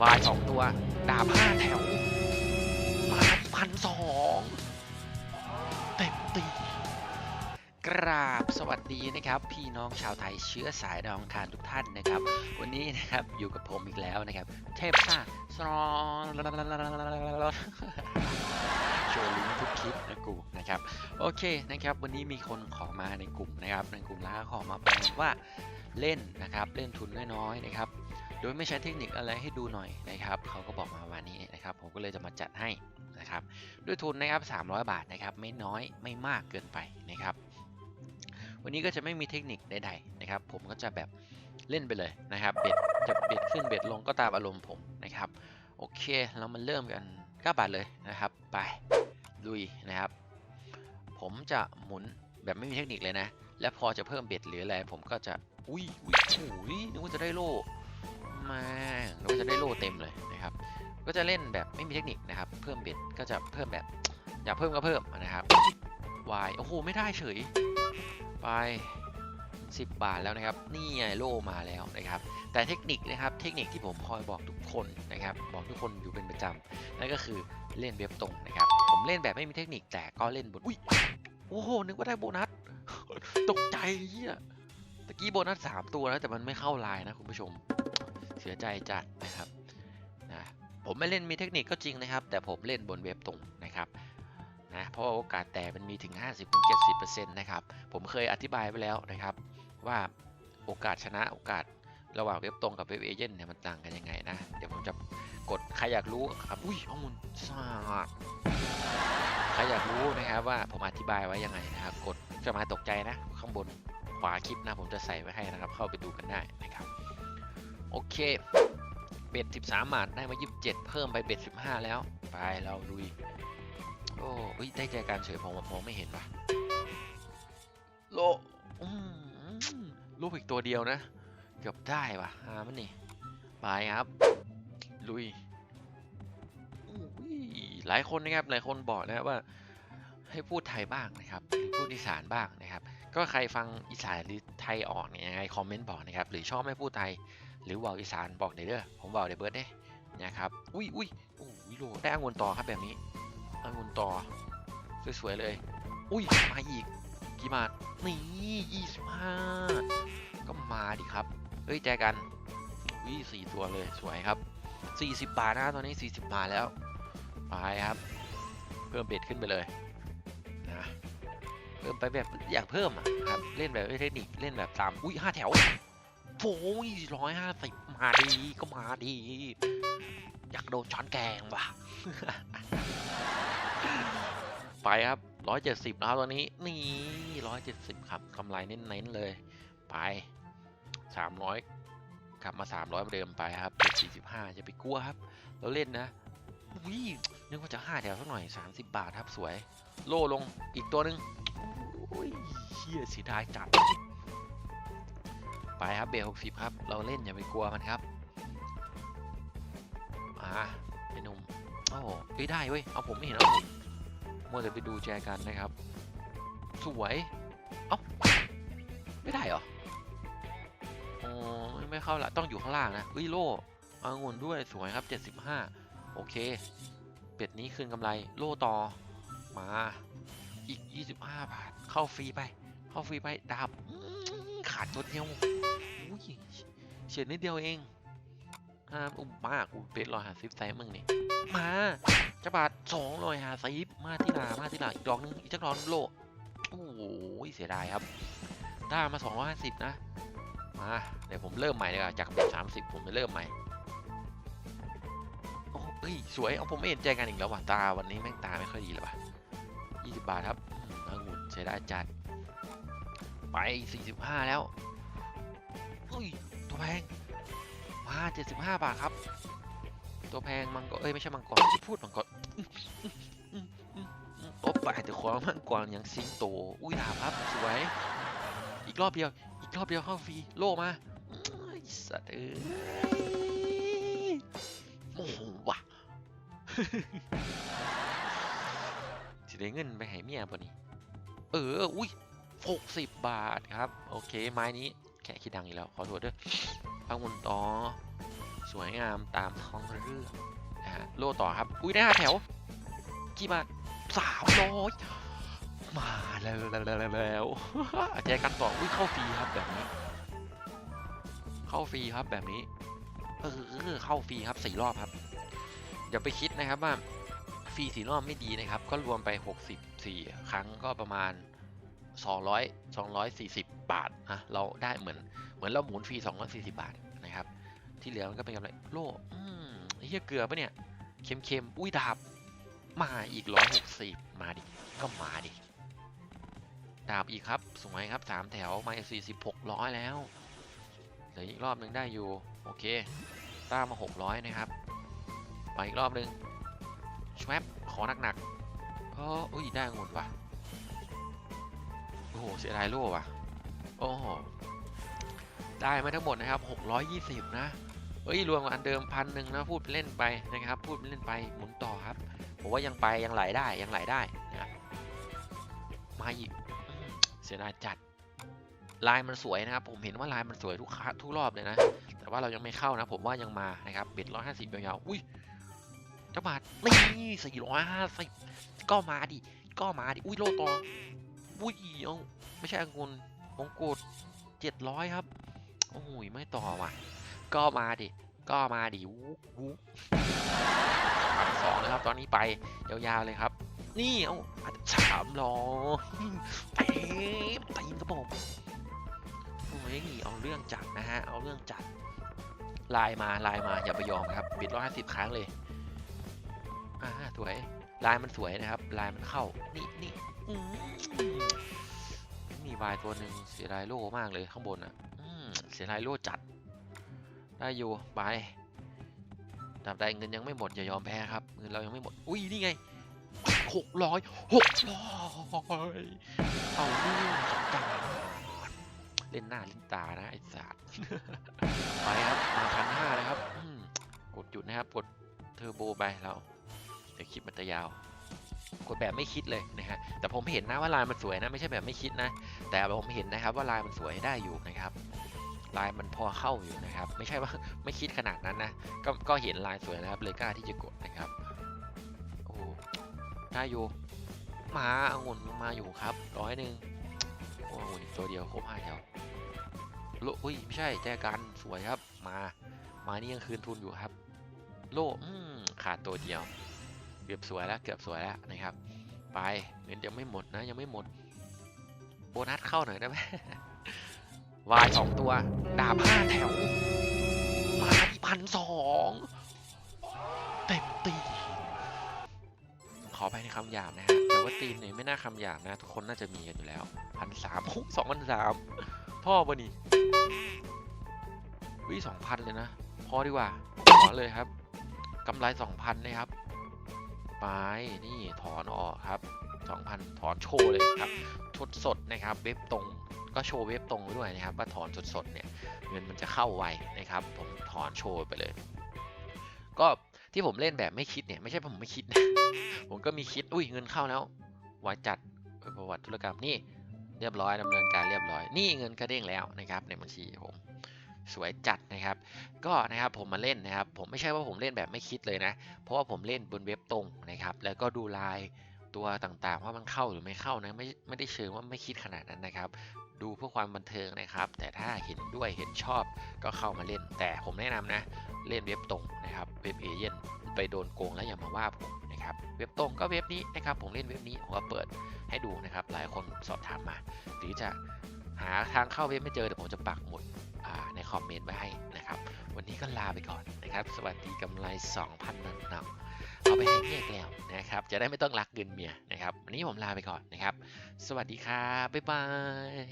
วายสองตัว ดาบห้าแถวมาพันสองเต็มตีกราบสวัสดีนะครับ พี่น้องชาวไทยเชื้อสายดองคารทุกท่านนะครับ วันนี้นะครับอยู่กับผมอีกแล้วนะครับ เทพซ่าสรอนโชว์ลิงทุกคลิปนะกูนะครับ โอเคนะครับ วันนี้มีคนขอมาในกลุ่มนะครับ ในกลุ่มล้าขอมาแปลว่าเล่นนะครับ เล่นทุนน้อยๆนะครับ โดยไม่ใช้เทคนิคอะไรให้ดูหน่อยนะครับเขาก็บอกมาวันนี้นะครับผมก็เลยจะมาจัดให้นะครับด้วยทุนนะครับ300 บาทนะครับไม่น้อยไม่มากเกินไปนะครับวันนี้ก็จะไม่มีเทคนิคใดๆนะครับผมก็จะแบบเล่นไปเลยนะครับเบ็ดจะเบ็ดขึ้นเบ็ดลงก็ตามอารมณ์ผมนะครับโอเคเรามาเริ่มกัน9บาทเลยนะครับ ไปลุยนะครับ ผมจะหมุนแบบไม่มีเทคนิคเลยนะ และพอจะเพิ่มเบ็ดหรืออะไรผมก็จะอุ้ยอุ้ยอุ้ยนึกว่าจะได้โล่ มานึกว่าจะได้โล่เต็มเลยนะครับ ก็จะเล่นแบบไม่มีเทคนิคนะครับ เพิ่มเบ็ดก็จะเพิ่มแบบอยากเพิ่มก็เพิ่มนะครับวายโอ้โหไม่ได้เฉย ไป 10 บาทแล้วนะครับ นี่ไงโล่มาแล้วนะครับ แต่เทคนิคนะครับ เทคนิคที่ผมคอยบอกทุกคนนะครับ บอกทุกคนอยู่เป็นประจำนั่นก็คือเล่นเว็บตรงนะครับ ผมเล่นแบบไม่มีเทคนิคแต่ก็เล่นบนอุ้ยโอ้โหนึกว่าได้โบนัสตกใจเฮียตะกี้โบนัสสามตัวแล้วแต่มันไม่เข้าไลน์นะคุณผู้ชม เสียใจจัดนะครับนะผมไม่เล่นมีเทคนิคก็จริงนะครับ แต่ผมเล่นบนเว็บตรงนะครับนะเพราะาโอกาสแตกมันมีถึง 50-70%นะครับ ผมเคยอธิบายไปแล้วนะครับ ว่าโอกาสชนะโอกาสระหว่างเว็บตรงกับเว็บเอเจนต์เนี่ยมันต่างกันยังไงนะ เดี๋ยวผมจะกดใครอยากรู้ครับอุ้ยข้อมูลสาดใครอยากรู้นะครับว่าผมอธิบายไว้ยังไงนะครับ กดจะมาตกใจนะ ข้างบนขวาคลิปนะผมจะใส่ไว้ให้นะครับ เข้าไปดูกันได้นะครับ โอเค เบ็ด 13บาทได้มา 27 เพิ่มไปเบ็ด 15 แล้ว ไปเราลุย โอ้ยได้ใจการเฉยผมมองไม่เห็นวะโลลูกอีกตัวเดียวนะ เกือบได้ว่ะหามันนี่ไปครับ ลุย หลายคนนะครับ หลายคนบอกนะว่า ให้พูดไทยบ้างนะครับ หรือพูดอีสานบ้างนะครับ ก็ใครฟังอีสานหรือไทยออกเนี่ยยังไงคอมเมนต์บอกนะครับ หรือชอบไม่พูดไทย หรือบอกอีสานบอกเด้อผมบอกเด้เบิร์ดเด้นะครับอุ้ยอุ้ยโอ้ยโลได้องุ่นต่อครับแบบนี้องุ่นต่อสวยๆเลย อุ้ยมาอีกกี่บาทนี่ยี่สิบห้าก็มาดิครับเฮ้ยแจกันวิสี่ตัวเลยสวยครับสี่สิบบาทนะตอนนี้สี่สิบบาทแล้วไปครับ เพิ่มเบ็ดขึ้นไปเลยนะเพิ่มไปแบบอยากเพิ่มอะครับเล่นแบบไม่เทคนิคเล่นแบบตามอุ้ยห้าแถว โอ้ยร้อยห้าสิบมาดีก็มาดี อยากโดนช้อนแกงว่ะ ไปครับร้อยเจ็ดสิบแล้วตอนนี้ นี่ร้อยเจ็ดสิบครับกำไรเน้นๆเลย ไปสามร้อยกลับมาสามร้อยเดิมไปครับเจ็ดสี่สิบห้าจะไปกลัวครับ เราเล่นนะวินึกว่าจะห้าแถวสักหน่อยสามสิบบาทครับสวย โล่ลงอีกตัวหนึ่งโอ้ยเชี่ยสีดายจัด ไปครับเบลหกสิบครับ เราเล่นอย่าไปกลัวมันครับอ่าไอ้หนุ่มโอ้เอ้ยได้เว้ย เอาผมไม่เห็นเอาผมมัวแต่ไปดูแจกันนะครับ สวยเอ้าไม่ได้เหรออ๋อไม่เข้าละต้องอยู่ข้างล่างนะอุ้ยโล่เอางุ่นด้วยสวยครับ 75 โอเค เป็ดนี้คืนกำไรโล่ต่อมาอีก 25 บาท เข้าฟรีไป เข้าฟรีไปดาบอื ขาดตัวเดียวอุ้ยเฉียดนิดเดียวเองห้ามอุ้มมากอุ้ยเป็ดรอยหาซิฟไซส์มึงนี่มาจะบาทสองรอยหาซิฟมาที่หลามาที่หลาอีกดอกนึงอีกจักดอนโลโอ้โหเสียดายครับ ได้มา 250 นะ มาเดี๋ยวผมเริ่มใหม่เลยจากเบ็ด30 ผมจะเริ่มใหม่โอ้เอ้ยสวยเอาผมไม่เห็นใจกันอีกแล้วว่ะตาวันนี้แม่งตาไม่ค่อยดีเลยว่ะ20 บาทครับองุ่นใช้ได้จัด ไป45 แล้วอุ้ยตัวแพงมา75 บาทครับ ตัวแพงมังกรเอ้ยไม่ใช่มังกรพูดมังกรโอ้ไปแต่ความมังกรยังซิงโตอุ้ยดาบครับสวยอีกรอบเดียว อีกรอบเดียวเข้าฟรีโล่มาไอ้สัตว์เอ้ยโอ้โหว่ะสิได้เงินไปให้เมียป่ะนี่เออ อุ้ย หกสิบบาทครับ โอเค ไม้นี้แค่คิดดังอีกแล้ว ขอโทษด้วยพังมุนต่อ สวยงามตามท้องเรื่องนะฮะโล่ต่อครับ อุ้ยได้ห้าแถว กี่บาทสามร้อยมาแล้วแล้วแล้วแล้วแล้วแจกันต่ออุ้ยเข้าฟรีครับแบบนี้ เข้าฟรีครับแบบนี้เออเข้าฟรีครับสี่รอบครับอย่าไปคิดนะครับว่าฟรีสี่รอบไม่ดีนะครับ ก็รวมไป 64 ครั้งก็ประมาณ 200 240 บาทนะเราได้เหมือนเหมือนเราหมุนฟรี240 บาทนะครับ ที่เหลือมันก็เป็นกำไรโล่เหี้ยเกลือปะเนี่ยเค็มๆอุ้ยดาบมาอีก 160 มาดิก็มาดิดาบอีกครับสวยครับ 3 แถวมา46ร้อยแล้วเหลืออีกรอบหนึ่งได้อยู่ โอเคต้ามา 600 นะครับ ไปอีกรอบหนึ่งชวบขอหนักๆเพราะอุ้ยได้หมดว่ะ หเสียดายโล่ว่ะ โอ้โห ได้มาทั้งหมดนะครับ 620 นะ เอ้ย รวมกับอันเดิมพันหนึ่งนะ พูดเล่นไปนะครับ พูดเล่นไป หมุนต่อครับ ผมว่ายังไปยังไหลได้ยังไหลได้นะมาอีก เสียดายจัด ลายมันสวยนะครับ ผมเห็นว่าลายมันสวยทุกคทุกรอบเลยนะ แต่ว่าเรายังไม่เข้านะ ผมว่ายังมานะครับเบ็ดร้อยห้าสิบยาวๆ อุ้ยเจ้าบาทนี่สี่ร้อยห้าสิบก็มาดิ ก็มาดิ อุ้ยโลตอ อุ้ยเอาไม่ใช่องุนมงกุฎเจ็ดร้อยครับ โอ้ยไม่ต่อว่ะ ก็มาดิ ก็มาดิวูวู้พันสองนะครับ ตอนนี้ไปยาวๆเลยครับ นี่เอาสามร้อยเป๊ะตีนกระบอกโอ้ยหนีเอาเรื่องจัดนะฮะ เอาเรื่องจัดไลน์มาไลน์มาอย่าไปยอมครับบิดร้อยห้าสิบครั้งเลย อ่าสวย ลายมันสวยนะครับ ลายมันเข้า นี่นี่อืมมีวายตัวหนึ่งเสียดายโล่มากเลยข้างบนอะอืมเสียดายโล่จัด ได้อยู่ไปตราบใดเงินยังไม่หมดอย่ายอมแพ้ครับ เงินเรายังไม่หมด อุ้ยนี่ไงหกร้อยหกร้อยเอาเรื่องจัดเล่นหน้าเล่นตานะไอ้สัตว์ไปครับมาพันห้าเลยครับอืมกดหยุดนะครับ กดเทอร์โบไปเรา เดี๋ยวคลิปมันจะยาว กดแบบไม่คิดเลยนะฮะแต่ผมเห็นนะว่าลายมันสวยนะ ไม่ใช่แบบไม่คิดนะ แต่ผมเห็นนะครับว่าลายมันสวยได้อยู่นะครับลายมันพอเข้าอยู่นะครับ ไม่ใช่ว่าไม่คิดขนาดนั้นนะก็ก็เห็นลายสวยนะครับ เลยกล้าที่จะกดนะครับโอ้ได้อยู่มาองุ่นมาอยู่ครับร้อยหนึ่งโอ้ยตัวเดียวครบห้าแถวโลอุ้ยไม่ใช่แจกันสวยครับ มา มานี่ยังคืนทุนอยู่ครับ โลอืมขาดตัวเดียว เกือบสวยแล้วเกือบสวยแล้วนะครับ ไปเงินยังไม่หมดนะยังไม่หมด โบนัสเข้าหน่อยได้ไหมวายสองตัว ดาบห้าแถวมาที่พันสองเต็มตีขอไปในคำหยาบนะฮะแต่ว่าตีนเนี่ยไม่น่าคำหยาบนะ ทุกคนน่าจะมีกันอยู่แล้วพันสามสองพันสามพ่อปะนี่วิสองพันเลยนะ พอดีกว่าขอเลยครับกำไรสองพันนะครับ ไปนี่ถอนออกครับสองพันถอนโชว์เลยครับทดสดนะครับเว็บตรงก็โชว์เว็บตรงด้วยนะครับว่าถอนสดๆเนี่ยเงินมันจะเข้าไวนะครับ ผมถอนโชว์ไปเลย ก็ที่ผมเล่นแบบไม่คิดเนี่ยไม่ใช่ผมไม่คิดนะผมก็มีคิดอุ้ยเงินเข้าแล้วไวายจัดประวัติธุรกรรมนี่เรียบร้อยดำเนินการเรียบร้อย นี่เงินกระเด้งแล้วนะครับในบัญชีผม สวยจัดนะครับ ก็นะครับผมมาเล่นนะครับ ผมไม่ใช่ว่าผมเล่นแบบไม่คิดเลยนะ เพราะว่าผมเล่นบนเว็บตรงนะครับ แล้วก็ดูลายตัวต่างๆ ว่ามันเข้าหรือไม่เข้านะไม่ไม่ได้เชิงว่าไม่คิดขนาดนั้นนะครับ ดูเพื่อความบันเทิงนะครับ แต่ถ้าเห็นด้วยเห็นชอบก็เข้ามาเล่น แต่ผมแนะนำนะ เล่นเว็บตรงนะครับเว็บเอเย่นไปโดนโกงแล้วอย่ามาว่าผมนะครับเว็บตรงก็เว็บนี้นะครับผมเล่นเว็บนี้ผมก็เปิดให้ดูนะครับ หลายคนสอบถามมา หรือจะหาทางเข้าเว็บไม่เจอเดี๋ยวผมจะปักหมุด ในคอมเมนต์ไว้ให้นะครับ วันนี้ก็ลาไปก่อนนะครับ สวัสดีกำไร 2,000นับนับเอาไปให้เมียแล้วนะครับ จะได้ไม่ต้องรักเงินเมียนะครับ วันนี้ผมลาไปก่อนนะครับ สวัสดีครับ บ๊ายบาย